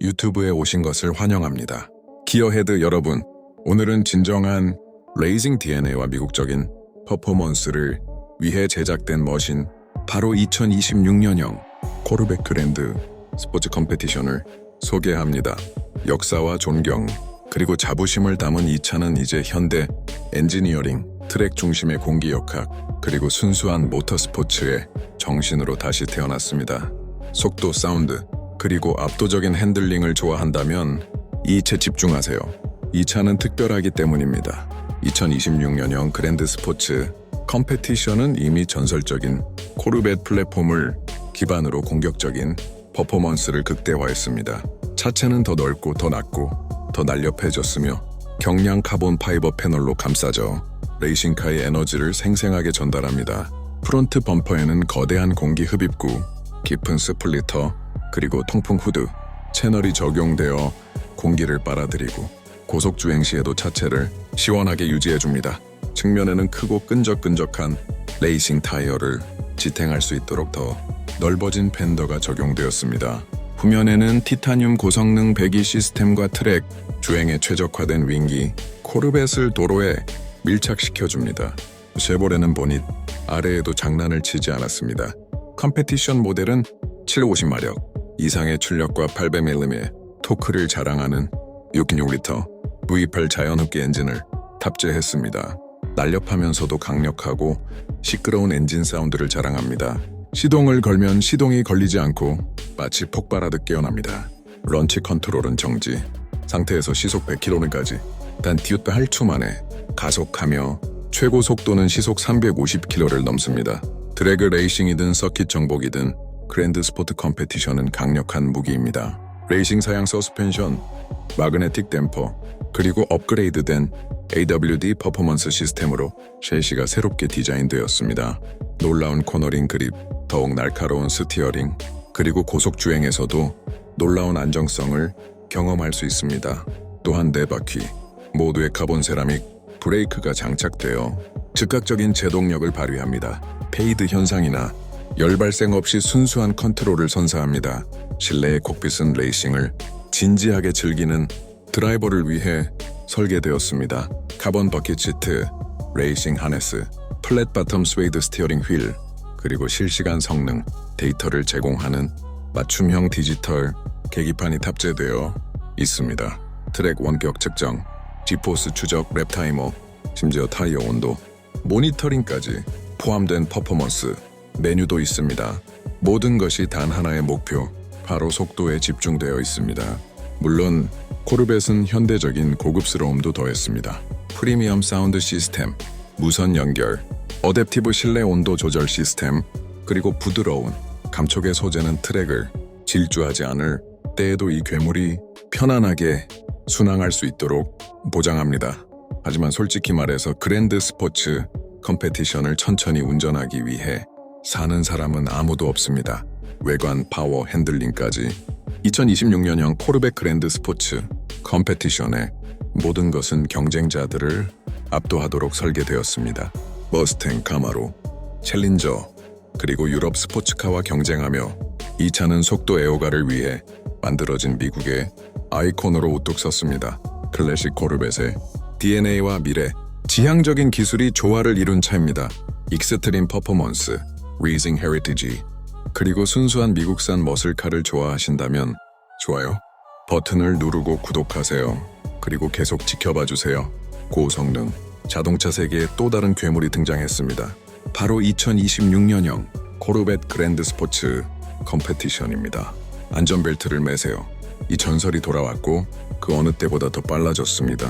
유튜브에 오신 것을 환영합니다. 기어헤드 여러분, 오늘은 진정한 레이징 DNA와 미국적인 퍼포먼스를 위해 제작된 머신 바로 2026년형 코르벳 그랜드 스포츠 컴페티션을 소개합니다. 역사와 존경 그리고 자부심을 담은 이 차는 이제 현대 엔지니어링, 트랙 중심의 공기역학 그리고 순수한 모터스포츠의 정신으로 다시 태어났습니다. 속도, 사운드 그리고 압도적인 핸들링을 좋아한다면 이차 집중하세요. 이 차는 특별하기 때문입니다. 2026년형 그랜드 스포츠 컴페티션은 이미 전설적인 코르벳 플랫폼을 기반으로 공격적인 퍼포먼스를 극대화했습니다. 차체는 더 넓고 더 낮고 더 날렵해졌으며 경량 카본 파이버 패널로 감싸져 레이싱카의 에너지를 생생하게 전달합니다. 프론트 범퍼에는 거대한 공기 흡입구, 깊은 스플리터, 그리고 통풍 후드, 채널이 적용되어 공기를 빨아들이고 고속 주행 시에도 차체를 시원하게 유지해줍니다. 측면에는 크고 끈적끈적한 레이싱 타이어를 지탱할 수 있도록 더 넓어진 팬더가 적용되었습니다. 후면에는 티타늄 고성능 배기 시스템과 트랙, 주행에 최적화된 윙기, 코르벳을 도로에 밀착시켜줍니다. 쉐보레는 보닛, 아래에도 장난을 치지 않았습니다. 컴페티션 모델은 750마력 이상의 출력과 800mm 토크를 자랑하는 6.6L V8 자연흡기 엔진을 탑재했습니다. 날렵하면서도 강력하고 시끄러운 엔진 사운드를 자랑합니다. 시동을 걸면 시동이 걸리지 않고 마치 폭발하듯 깨어납니다. 런치 컨트롤은 정지, 상태에서 시속 100km까지 단 디웃바 8초 만에 가속하며 최고 속도는 시속 350km를 넘습니다. 드래그 레이싱이든 서킷 정복이든 그랜드 스포트 컴페티션은 강력한 무기입니다. 레이싱 사양 서스펜션, 마그네틱 댐퍼, 그리고 업그레이드된 AWD 퍼포먼스 시스템으로 셰시가 새롭게 디자인되었습니다. 놀라운 코너링 그립, 더욱 날카로운 스티어링, 그리고 고속 주행에서도 놀라운 안정성을 경험할 수 있습니다. 또한 네 바퀴 모두의 카본 세라믹 브레이크가 장착되어 즉각적인 제동력을 발휘합니다. 페이드 현상이나 열 발생 없이 순수한 컨트롤을 선사합니다. 실내의 콕핏은 레이싱을 진지하게 즐기는 드라이버를 위해 설계되었습니다. 카본 버킷 시트, 레이싱 하네스, 플랫 바텀 스웨이드 스티어링 휠, 그리고 실시간 성능 데이터를 제공하는 맞춤형 디지털 계기판이 탑재되어 있습니다. 트랙 원격 측정, 지포스 추적 랩 타이머, 심지어 타이어 온도, 모니터링까지 포함된 퍼포먼스 메뉴도 있습니다. 모든 것이 단 하나의 목표, 바로 속도에 집중되어 있습니다. 물론 코르벳은 현대적인 고급스러움도 더했습니다. 프리미엄 사운드 시스템, 무선 연결, 어댑티브 실내 온도 조절 시스템, 그리고 부드러운 감촉의 소재는 트랙을 질주하지 않을 때에도 이 괴물이 편안하게 순항할 수 있도록 보장합니다. 하지만 솔직히 말해서 그랜드 스포츠 컴페티션을 천천히 운전하기 위해 사는 사람은 아무도 없습니다. 외관, 파워, 핸들링까지 2026년형 코르벳 그랜드 스포츠 컴페티션의 모든 것은 경쟁자들을 압도하도록 설계되었습니다. 머스탱, 카마로, 챌린저, 그리고 유럽 스포츠카와 경쟁하며 이 차는 속도 애호가를 위해 만들어진 미국의 아이콘으로 우뚝 섰습니다. 클래식 코르벳의 DNA와 미래, 지향적인 기술이 조화를 이룬 차입니다. 익스트림 퍼포먼스, 리징 헤리티지, 그리고 순수한 미국산 머슬카를 좋아하신다면 좋아요 버튼을 누르고 구독하세요. 그리고 계속 지켜봐 주세요. 고성능 자동차 세계에 또 다른 괴물이 등장했습니다. 바로 2026년형 코르벳 그랜드 스포츠 컴페티션입니다. 안전벨트를 매세요. 이 전설이 돌아왔고 그 어느 때보다 더 빨라졌습니다.